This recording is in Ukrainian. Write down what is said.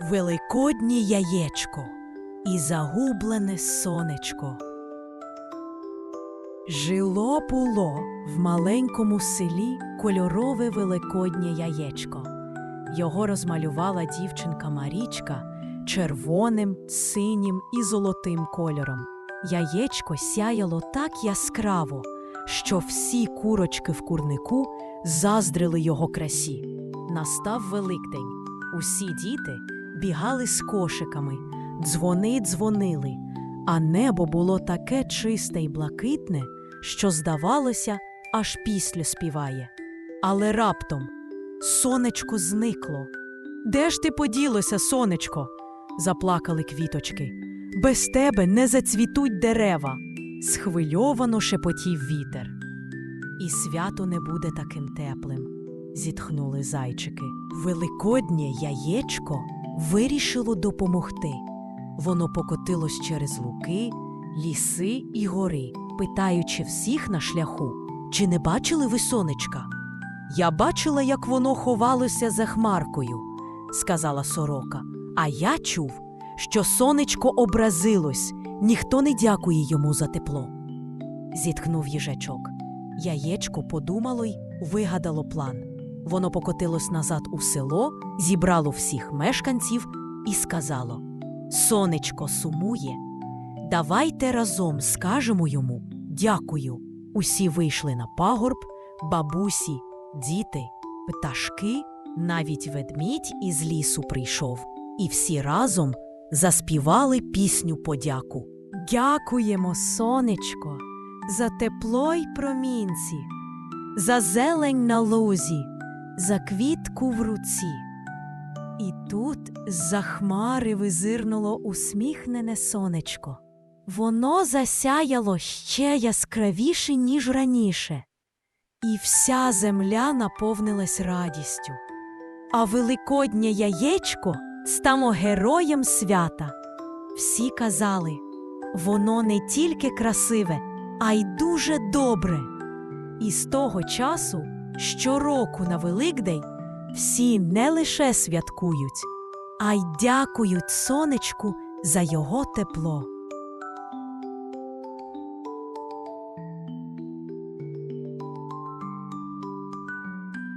Великоднє яєчко і загублене сонечко. Жило було в маленькому селі кольорове великоднє яєчко. Його розмалювала дівчинка Марічка червоним, синім і золотим кольором. Яєчко сяяло так яскраво, що всі курочки в курнику заздрили його красі. Настав Великдень. Усі діти бігали з кошиками, дзвони дзвонили, а небо було таке чисте й блакитне, що, здавалося, аж після співає. Але раптом сонечко зникло. Де ж ти поділося, сонечко? заплакали квіточки. Без тебе не зацвітуть дерева. Схвильовано шепотів вітер. І свято не буде таким теплим, зітхнули зайчики. Великоднє яєчко вирішило допомогти. Воно покотилось через луки, ліси і гори, питаючи всіх на шляху, чи не бачили ви сонечка? Я бачила, як воно ховалося за хмаркою, сказала сорока. А я чув, що сонечко образилось, ніхто не дякує йому за тепло. Зітхнув їжачок. Яєчко подумало й вигадало план. Воно покотилось назад у село, зібрало всіх мешканців і сказало: Сонечко сумує. Давайте разом скажемо йому дякую. Усі вийшли на пагорб, бабусі, діти, пташки, навіть ведмідь із лісу прийшов, і всі разом заспівали пісню подяку. Дякуємо, сонечко, за тепло й промінці, за зелень на лузі, за квітку в руці. І тут з-за хмари визирнуло усміхнене сонечко. Воно засяяло ще яскравіше, ніж раніше, і вся земля наповнилась радістю. А великоднє яєчко стало героєм свята. Всі казали, воно не тільки красиве, а й дуже добре. І з того часу щороку на Великдень всі не лише святкують, а й дякують сонечку за його тепло.